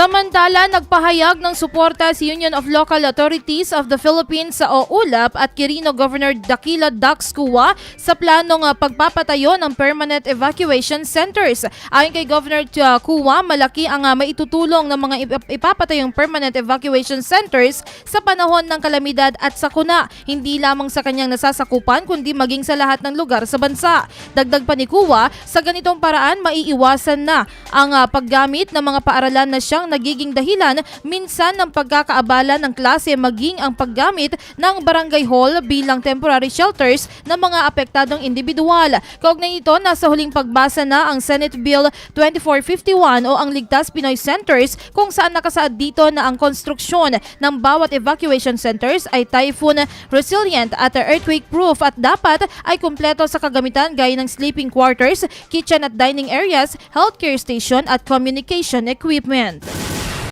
Samantala, nagpahayag ng suporta si Union of Local Authorities of the Philippines sa OULAP at Quirino Governor Dakila Dax Kuwa sa planong ah, pagpapatayo ng permanent evacuation centers. Ayon kay Governor Kuwa, malaki ang ah, maitutulong ng mga ip- ipapatayong permanent evacuation centers sa panahon ng kalamidad at sakuna, hindi lamang sa kanyang nasasakupan kundi maging sa lahat ng lugar sa bansa. Dagdag pa ni Kuwa, sa ganitong paraan maiiwasan na ang ah, paggamit ng mga paaralan na siyang nagiging dahilan minsan ng pagkakaabala ng klase maging ang paggamit ng barangay hall bilang temporary shelters ng mga apektadong individual. Kaugnay nito, nasa huling pagbasa na ang Senate Bill 2451 o ang Ligtas Pinoy Centers kung saan nakasaad dito na ang konstruksyon ng bawat evacuation centers ay typhoon resilient at earthquake proof at dapat ay kumpleto sa kagamitan gaya ng sleeping quarters, kitchen at dining areas, healthcare station at communication equipment.